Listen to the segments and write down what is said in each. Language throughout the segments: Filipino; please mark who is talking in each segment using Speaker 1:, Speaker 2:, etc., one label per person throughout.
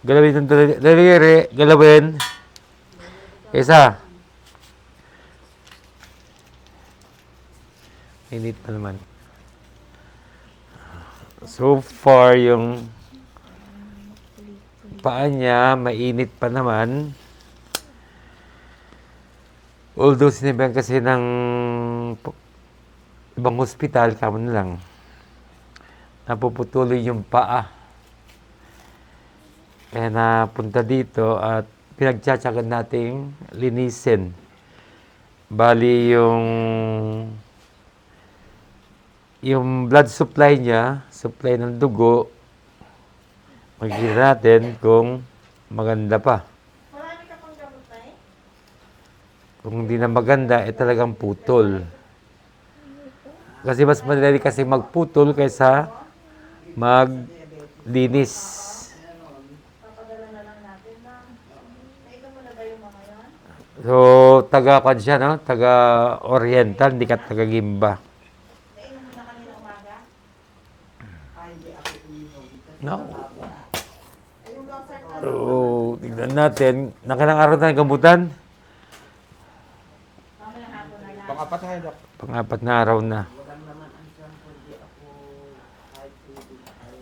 Speaker 1: Galawin ng dali- daliri. Galawin. Isa. Init pa naman. So far, yung paa niya, mainit pa naman. Although sinabihan kasi ng ibang hospital, kamo na lang, napuputuloy yung paa. Kaya napunta dito at pinagtsatsakan nating linisin. Bali yung yung blood supply niya, supply ng dugo, makikita natin kung maganda pa.
Speaker 2: Marami ka pang gamot na eh.
Speaker 1: Kung hindi na maganda, eh talagang putol. Kasi mas madali kasi magputol kaysa maglinis.
Speaker 2: Papadala na lang natin na. Nainom mo na ba yung mga yan?
Speaker 1: So, taga kan siya, no? Taga Oriental, hindi ka taga Gimba. No. So, tignan natin. Nakalang araw na
Speaker 2: lang.
Speaker 3: Pang-apat na dok.
Speaker 1: Pang-apat na araw na.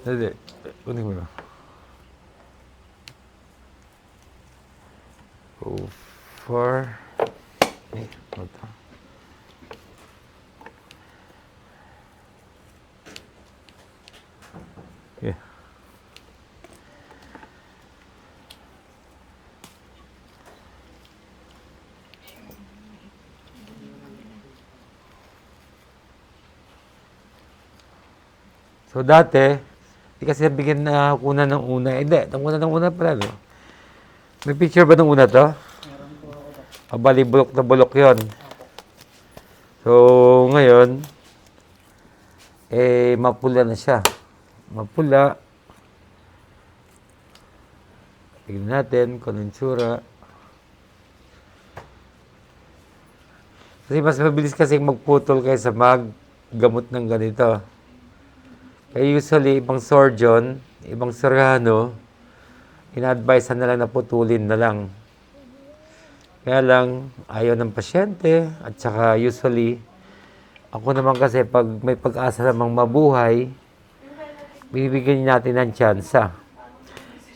Speaker 1: Hindi. Kunin mo na. Oh, Eh, to? Yeah. So dati, di kasi nabigyan na kuna ng una. Hindi, ng una ng una pala, no? May picture ba ng una to? Bulok na bulok yon. So, ngayon, eh, mapula na siya. Mapula. Tignan natin kung anong tsura. Kasi mas mabilis kasi magputol kaysa maggamot ng ganito. Kaya usually, ibang surgeon, ibang surgeano, ina-advise na lang na putulin na lang. Kaya lang, ayaw ng pasyente, at saka usually, ako naman kasi pag may pag-asa namang mabuhay, bibigyan natin ng tsansa.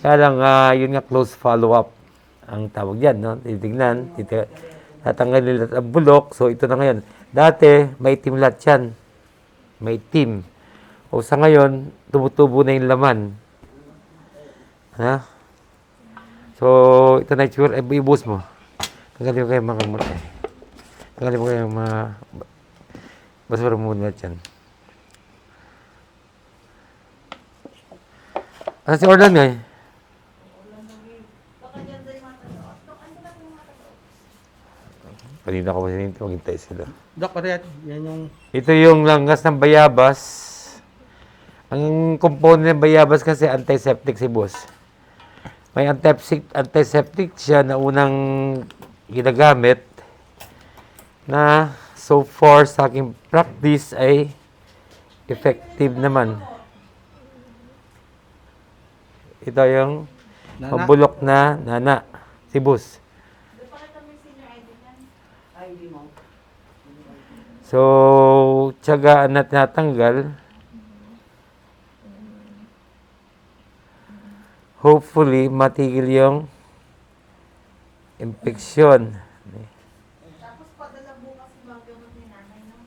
Speaker 1: Kaya lang, ah, yun nga, close follow-up ang tawag yan, no? Titignan, titig tatanggalin nila ang bulok, so ito na ngayon. Dati, may team lahat yan. May team. O sa ngayon, tumutubo na yung laman. Ha? So, ito na. Eh, ibus mo. Tanggalin mo kayo mga kamot. Eh. Tanggalin mo kayo mga... Basura mo muna dyan. Asa si Orlan nga eh?
Speaker 2: Ano?
Speaker 1: Kanina ko pa sinintay, maghintay sila.
Speaker 3: Dok, pare, yan yung...
Speaker 1: Ito yung langas ng bayabas. Ang component ng bayabas kasi antiseptic si boss. May antiseptic, antiseptic siya na unang ginagamit na so far sa aking practice ay effective naman. Ito yung
Speaker 3: Nana.
Speaker 1: mabulok na nana. Si boss.
Speaker 2: Doon pa kita may senior ID yan.
Speaker 1: So, tiyagaan na tinatanggal. Hopefully, matigil yung infeksyon.
Speaker 2: Tapos padala bukas yung gamot ni nanay, no?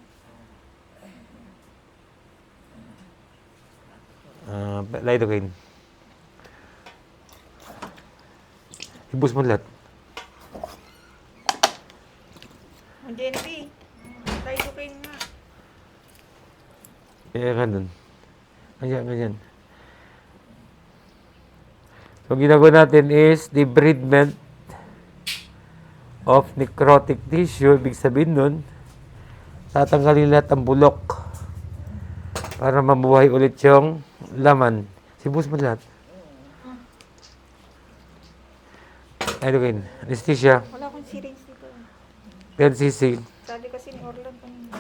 Speaker 1: Uh, lidocaine. Ibus mo lahat.
Speaker 2: Ko kayo nga.
Speaker 1: Kaya ka nun. Ganyan, ganyan. So, ginagawa natin is debridement of necrotic tissue. Ibig sabihin nun, tatanggalin lahat ang bulok para mabuhay ulit yung laman. Sibus mo lahat. Lidocaine. Anesthesia.
Speaker 2: Wala akong syringe dito.
Speaker 1: 10 cc.
Speaker 2: Sabi kasi ni Orlan kanina.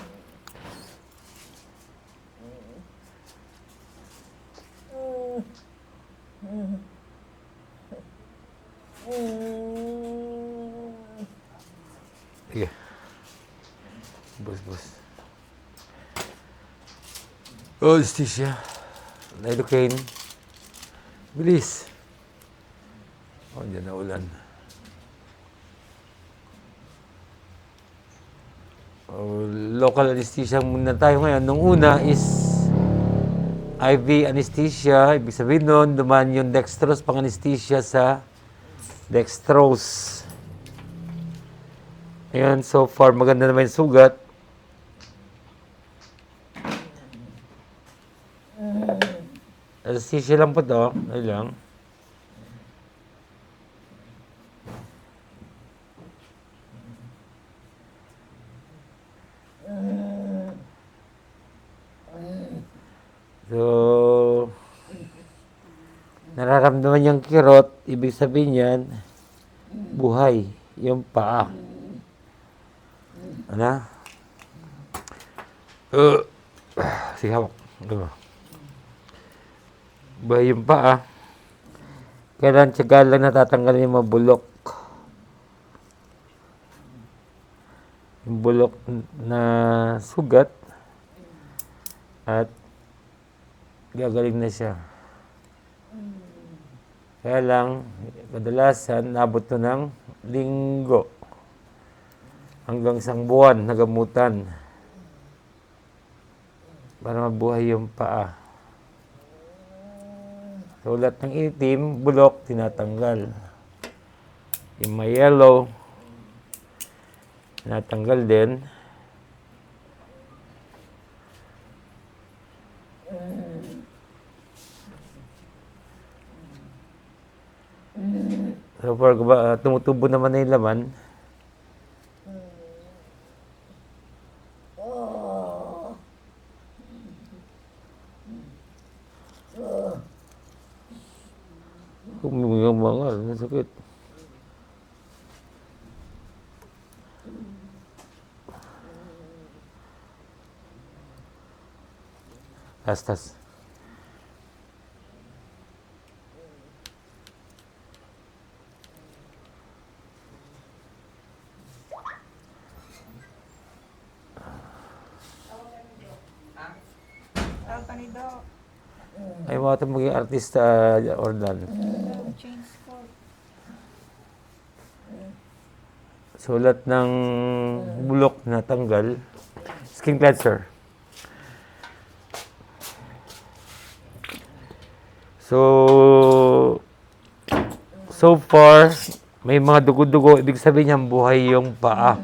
Speaker 1: Sige. Bus, bus. Oh, anesthesia. Lidocaine. Bilis. Oh, dyan na ulan. Oh, local anesthesia muna tayo ngayon. Nung una is IV anesthesia. Ibig sabihin nun, duman yung dextrose pang anesthesia sa dextrose. Ayan, so far maganda naman yung sugat. Anesthesia lang po to. Ayun lang. So, nararamdaman yung kirot, ibig sabihin yan, buhay, yung paa. Ano? Uh, sige, hawak. Ano? Buhay yung paa. Kailan tiyaga lang natatanggal yung mga bulok. Yung bulok na sugat. At gagaling na siya. Kaya ng linggo. Hanggang isang buwan na gamutan. Para mabuhay yung paa. So, lahat ng itim, bulok, tinatanggal. Yung may yellow, tinatanggal din. So far, ba, tumutubo naman na yung laman.
Speaker 2: Doc.
Speaker 1: Ay, mga ito maging artista, Ordan.
Speaker 2: Change code.
Speaker 1: Sulat ng bulok na tanggal. Skin cleanser. So, so far, may mga dugo-dugo. Ibig sabihin niyan, buhay yung paa.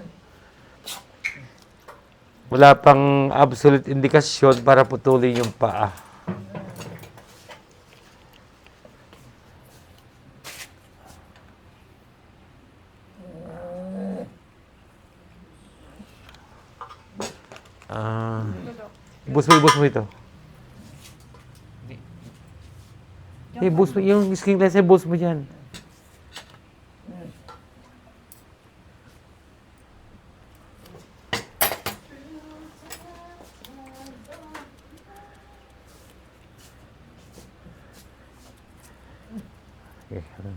Speaker 1: Wala pang absolute indikasyon para putulin yung paa. Ah, ibus mo, ibus mo ito. Eh, bus mo, yung skin cleanser, bus mo dyan. Okay, ano.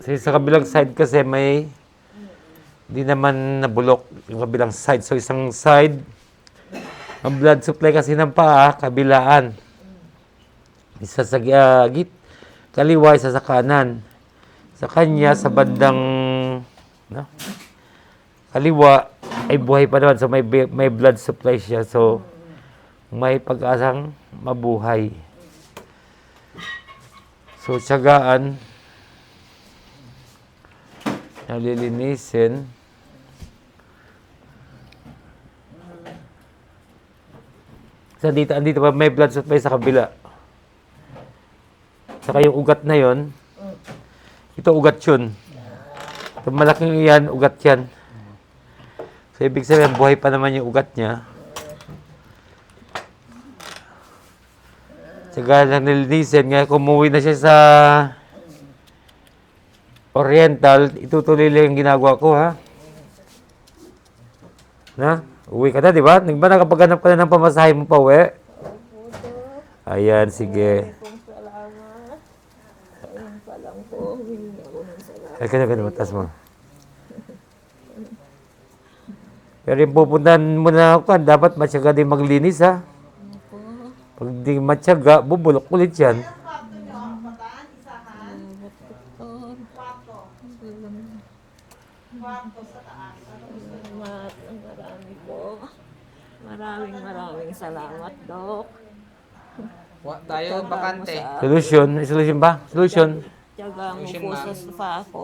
Speaker 1: Kasi sa kabilang side kasi may di naman nabulok yung kabilang side. So isang side, ang blood supply kasi ng paa, kabilaan. Isa sa uh, git, kaliwa, isa sa kanan. Sa kanya, sa bandang no? kaliwa, ay buhay pa naman. So may, may blood supply siya. So may pag-asang mabuhay. So, tiyagaan, nalilinisin. Sa dito, andito pa may blood supply sa kabila. Saka yung ugat na yon, ito ugat yun. Ito malaking yan, ugat yan. So, ibig sabihin, buhay pa naman yung ugat niya. Saka lang nilinisin, nga kumuwi na siya sa Oriental, itutuloy lang yung ginagawa ko, ha? Na? Uwi ka na, di ba? Nagba nakapaghanap ka na ng pamasahe mo pa uwi? Ayan, sige. Ay, ganun, ganun, taas mo. Pero yung pupuntahan mo na ako, dapat matyaga din maglinis, ha? Pag di matyaga, bubulok ulit yan.
Speaker 2: Salamat ng marami po. Maraming maraming salamat, Dok.
Speaker 3: Wa, tayo bakante.
Speaker 1: Solution, may solution ba? Solution.
Speaker 2: Tiyaga mo po sa spa ako.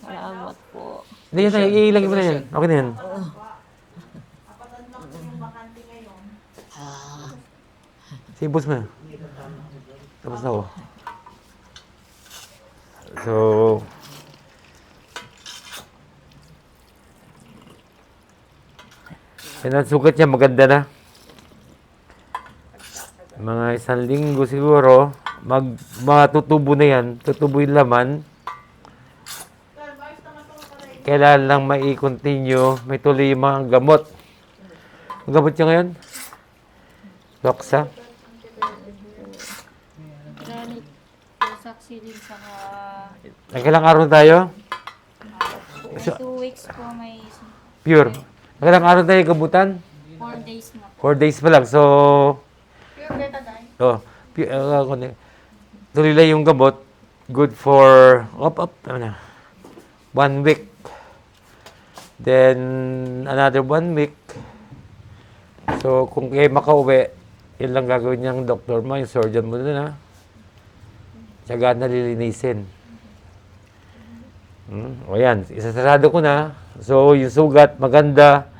Speaker 2: Salamat po.
Speaker 1: Hindi yan, tayo, ilagay mo na yan. Okay na yan. Sige, boss mo na. Tapos na ako. So, yan ang sukat niya, maganda na. Mga isang linggo siguro, mag, matutubo na yan, tutubo yung laman. Kailangan lang mai-continue, may tuloy yung mga gamot. Ang gamot niya ngayon? Loksa?
Speaker 4: Saxilin, saka
Speaker 1: Nagkailang araw na tayo?
Speaker 4: may two weeks po, may
Speaker 1: Pure. Nagkailang araw tayo gabutan?
Speaker 4: four days na po.
Speaker 1: Four days pa lang. So,
Speaker 4: Pure beta dye?
Speaker 1: oh, pu- uh, kundi- tuloy lang yung gamot. Good for, up, up, ano na, one week. Then, another one week. So, kung kayo makauwi, yun lang gagawin niyang doktor mo, yung surgeon mo na na. Tsaga na lilinisin. Hmm? O yan, isasarado ko na. So, yung sugat, maganda.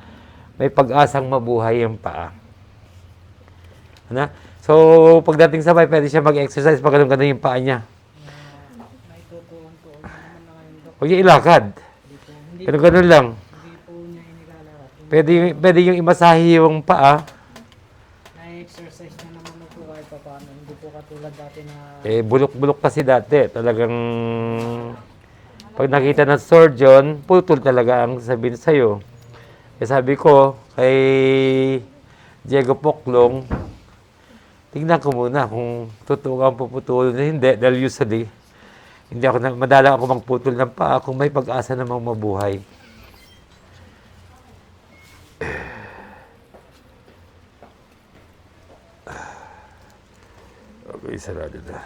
Speaker 1: May pag-asang mabuhay yung paa. Ano? So, pagdating sa bahay, pwede siya mag-exercise pag ganun ganun yung paa niya. Huwag niya ilakad. Ganun ganun lang. Pwede, pwede yung imasahe yung paa.
Speaker 3: Na-exercise na naman po kahit pa paano. Hindi po katulad dati na
Speaker 1: Eh, bulok-bulok kasi dati. Talagang, pag nakita ng surgeon, putol talaga ang sabihin sa'yo. Eh, sabi ko, kay Diego Poklong, tingnan ko muna kung totoo ang puputulin na hindi. Dahil usually, hindi ako na, madala ako magputol ng paa kung may pag-asa namang mabuhay. Okay, sarado na.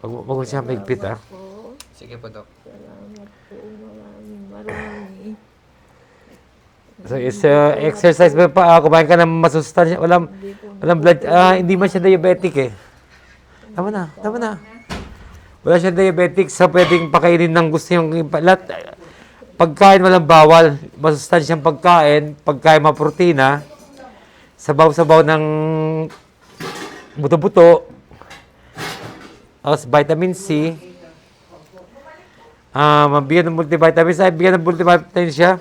Speaker 1: Wag mo siya maigpit, ah.
Speaker 2: Po.
Speaker 3: Sige po, Dok.
Speaker 2: Salamat po. Maraming maraming.
Speaker 1: So, is uh, exercise mo pa, ah, kumain ka ng masustansya, walang, walang blood, ah, hindi man siya diabetic eh. Tama na, tama na. Wala siya diabetic, so pwedeng pakainin ng gusto yung lahat. Pagkain walang bawal, masustansyang pagkain, pagkain maprotina, sabaw-sabaw ng buto-buto, tapos vitamin C, ah, mabigyan ng multivitamins, ay bigyan ng multivitamins siya.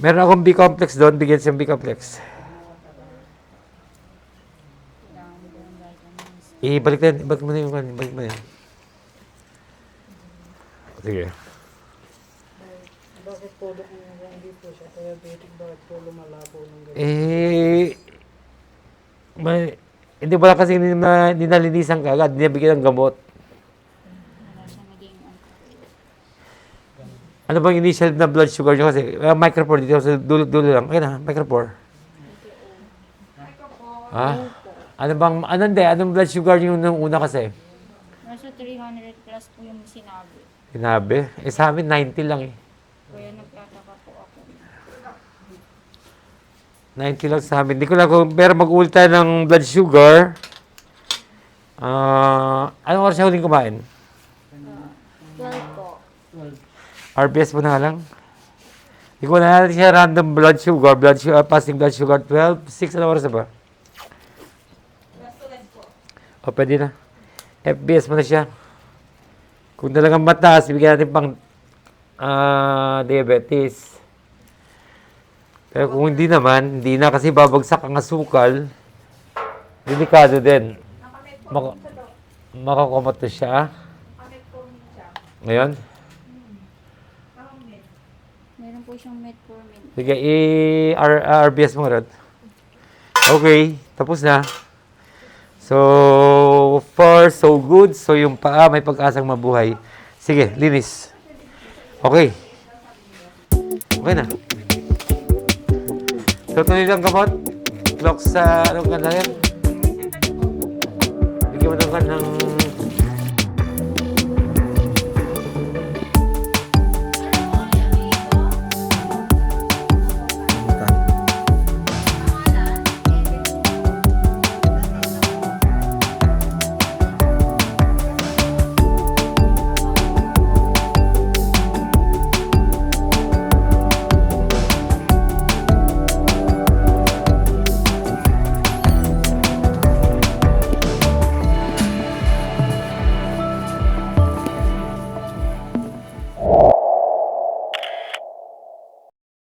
Speaker 1: Meron akong B-complex doon, bigyan siyang B-complex. Ibalik na yan, ibalik mo na yung kan, ibalik mo na yan. Sige.
Speaker 3: Bakit po, hindi po siya diabetic? Bakit po lumalabo ng ganyan?
Speaker 1: Eh, may, hindi wala kasi na, ninalinisan ka agad, dinabigyan ng gamot.
Speaker 4: Wala siya naging ano.
Speaker 1: Ano bang initial na blood sugar niyo kasi? Uh, micropore dito sa dulo, dulo lang. Ayun na, micropore. Ha? Ano bang, ano hindi, anong blood sugar niyo nung una kasi?
Speaker 4: Nasa 300 plus po yung sinabi.
Speaker 1: Sinabi. Eh sa amin, 90 lang eh.
Speaker 4: Kaya nagtataka po ako.
Speaker 1: 90 lang sa amin. Hindi ko lang kung, pero mag-uul tayo ng blood sugar. Ah, anong oras siya huling kumain?
Speaker 4: 12 po.
Speaker 1: RBS mo na lang. Ko na natin siya random blood sugar, blood sugar, fasting blood sugar 12, 6 na oras na ba? O, pwede na. FBS mo na siya. Kung talagang mataas, ibigyan natin pang ah, diabetes. Pero kung hindi naman, hindi na kasi babagsak ang asukal, delikado din. Maka makakomato siya. ah. Ngayon?
Speaker 4: Meron po siyang metformin.
Speaker 1: Sige, i-RBS mo, Rod. Okay, tapos na. So, far, so good. So, yung paa may pag-asang mabuhay. Sige, linis. Okay. Okay na. So, tuloy lang kamot. Clock sa, anong ganda yan? Bigyan mo ng